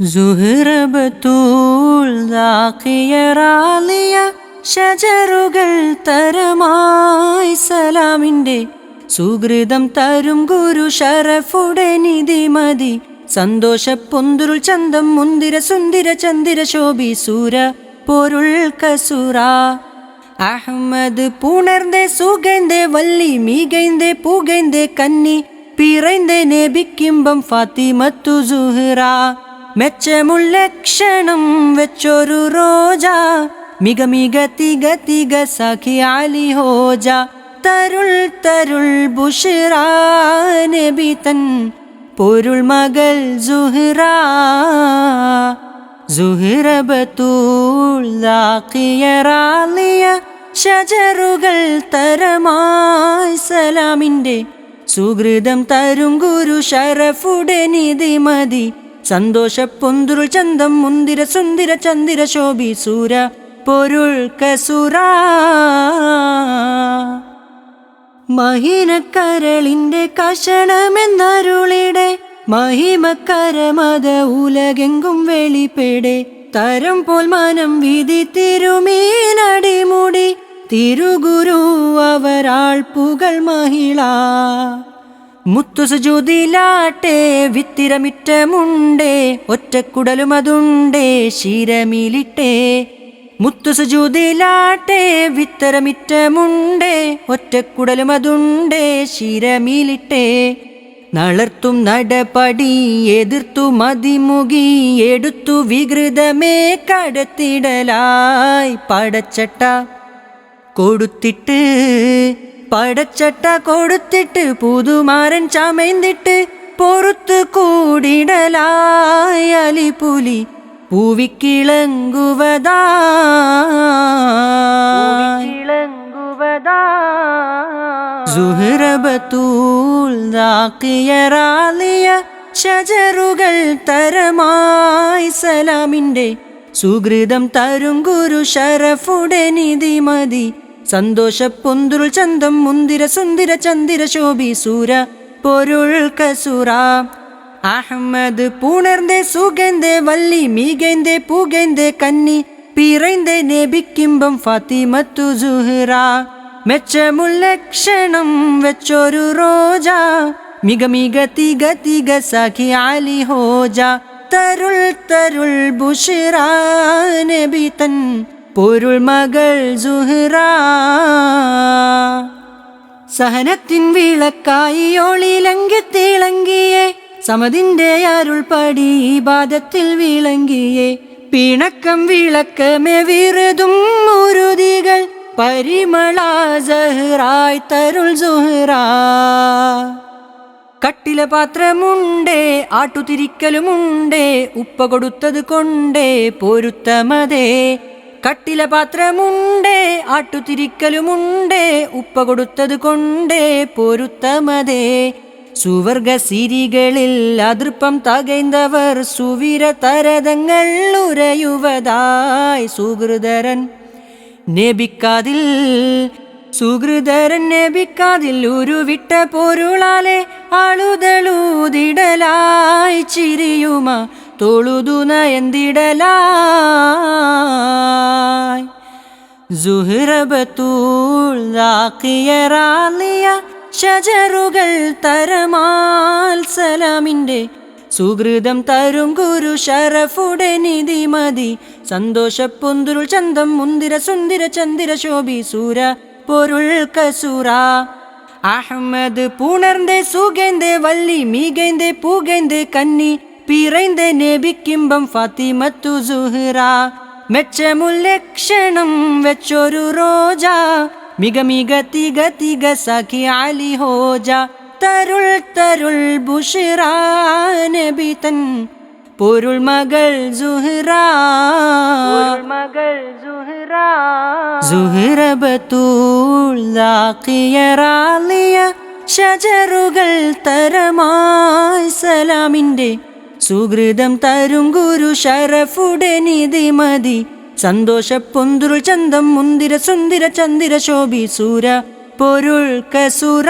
സുഹൃ ബത്തൂൽറാലിയ ഷജറുകൾ തരമായി സലാമിന്റെ സുഹൃതം തരും ഗുരു ഷറഫുടെ നിധിമതി സന്തോഷ പൊന്തുരുൾ ചന്തം മുന്തിര സുന്ദിര ചന്ദിര ശോഭി സൂര പൊരുൾ കസുര അഹമ്മദ് പുണർന്നേ സുഗൈന്തേ വല്ലി മീകൈന്തേ പൂകൈന്തേ കന്നി. പിറൈന്തേ നേബിക്കിമ്പം ഫാത്തിമത്തു സുഹ്റ. മെച്ചമുള്ള ക്ഷണം വെച്ചൊരു റോജ. മിക മിക തിക തിക സഖി അലി ഹോജ. തരുൾ തരുൾ ബുഷിറാനബിതൻ നബി തൻ. പൊരുൾ മകൾ സുഹ്റ. സുഹ്റ ബത്തൂൾ റാലിയ. ഷജറുകൾ തരമായി സലാമിന്റെ. സുഹൃതം തരും ഗുരു ഷറഫുടെ നിധി മതി സന്തോഷ പൊന്തുരുൾ ചന്തം മുന്തിര സുന്ദിര ചന്ദിര ശോഭി സൂര പൊരുൾ കസുര. മഹിനക്കരളിന്റെ കഷണമെന്നരുളിടെ മഹിമക്കരമത ഉലകെങ്കും വെളിപ്പെടെ തരം പോൽ മനം വിധി തിരുമീനടിമുടി. തിരുഗുരു അവരാൾ പുകൾ മഹിള. മുത്തുസുജൂതിലാട്ടെ വിത്തിരമിറ്റമുണ്ടേ ഒറ്റക്കുടലും അതുണ്ടേ ശിരമിലിട്ടേ. മുത്തുസുജൂതിലാട്ടെ വിത്തരമിറ്റമുണ്ടേ ഒറ്റക്കുടലും അതുണ്ടേ ശിരമിലിട്ടേ. നളർത്തും നടപടി എതിർത്തു മതിമുകി എടുത്തു വികൃതമേ കടത്തിടലായി പടച്ചട്ട. കൊടുത്തിട്ട് പടച്ചട്ട കൊടുത്തിട്ട് പുതുമാരൻ ചമയ്ന്നിട്ട് പൊറത്തു കൂടിടലായി അലിപുലി പൂവിക്കിളങ്കുവതാ സുഹൃബത്തൂൾ റാലിയ ഷജറുകൾ തരമായി സലാമിന്റെ സുഹൃതം തരും ഗുരു ഷറഫുടെ നിധി സന്തോഷപ്പൊന്തുരുൾ ചന്തം മുന്തിര സുന്ദിര ചന്ദിര ശോഭി സൂര പൊരുൾ കസുറ. അഹമ്മദ് പൂണർന്നേ സുഗന്ധേ വല്ലി മീകൈന്തേ പൂകൈന്തേ കന്നി പിറൈന്തേ നേബിക്കുമ്പം ഫാത്തിമത്തു സുഹ്റ. മെച്ചമുള്ള ക്ഷണം വെച്ചൊരു റോജ മിക മിക തിക തിക സഖി ആലി ഹോജ. തരുൾ തരുൾ ബുഷിറ നബി തൻ പൊരുൾ മകൾ സുഹ്റ. സഹനത്തിൻ വിളക്കായി ഒളിലങ്കി തിളങ്ങിയേ സമതിന്റെ അരുൾ പടി ബാധത്തിൽ വിളങ്ങിയേ പിണക്കം വിളക്കമേ വിറുതും മുരുതികൾ. പരിമള സഹ്റായ് തരുൾ സുഹ്റ. കട്ടില പാത്രമുണ്ടേ ആട്ടുതിരിക്കലുമുണ്ടേ. ഉപ്പ കൊടുത്തത് കൊണ്ടേ പൊരുത്തമതേ. കട്ടില പാത്രമുണ്ടേ ആട്ടുതിരിക്കലുമുണ്ടേ ഉപ്പ കൊടുത്തത് കൊണ്ടേ പൊരുത്തമതേ. സുവർഗ സിരികളിൽ അതിർപ്പം തകൈന്തവർ സുവിര തരതങ്ങൾ ഉരയുവതായി സുഹൃതരൻ നബിക്കാതിൽ സുഹൃതരൻ നബിക്കാതിൽ ഉരുവിട്ട പൊരുളാലെ ആളുതളൂതിടലായി ചിരിയുമ തൊഴുതു നയന്തിടലായ്. ജുഹിറബത്തൂൾ റാക്കിയറാലിയ ഷജറുകൾ തരമാൽ സലാമിന്റെ സുഹൃതം തരും ഗുരു ഷറഫുടെ നിധി മതി. സന്തോഷപ്പൊന്തുരുൾ ചന്തം മുന്തിര സുന്ദിര ചന്ദിര ശോഭി സൂര പൊരുൾ കസൂറ. അഹമ്മദ് പുണർന്റെ സുഗൈന്ദേ വല്ലി മീകൈന്ദേ പൂകൈന്ദേ കന്നി പിറൈந்த നബിക്കുമ്പം ഫാത്തിമത്തു സുഹ്റ. മെച്ചമുള്ള ലക്ഷണം വെച്ചൊരു റോജ. മിക മിക തിക തിക സഖി അലി ഹോജ. തരുൾ തരുൾ ബുഷിറ നബി തൻ. പൊരുൾ മകൾ സുഹ്റ. മകൾ സുഹ്റ. സുഹ്റ ബത്തൂൾ റാലിയ. ഷജറുകൾ തരമായി സലാമിന്റെ സുഹൃതം തരും ഗുരു ശരഫുടെ നിധി മതി. സന്തോഷ പൊന്തുരുൾ ചന്തം മുന്തിര സുന്ദിര ചന്ദിര ശോഭി സൂര. പൊരുൾ കസുര.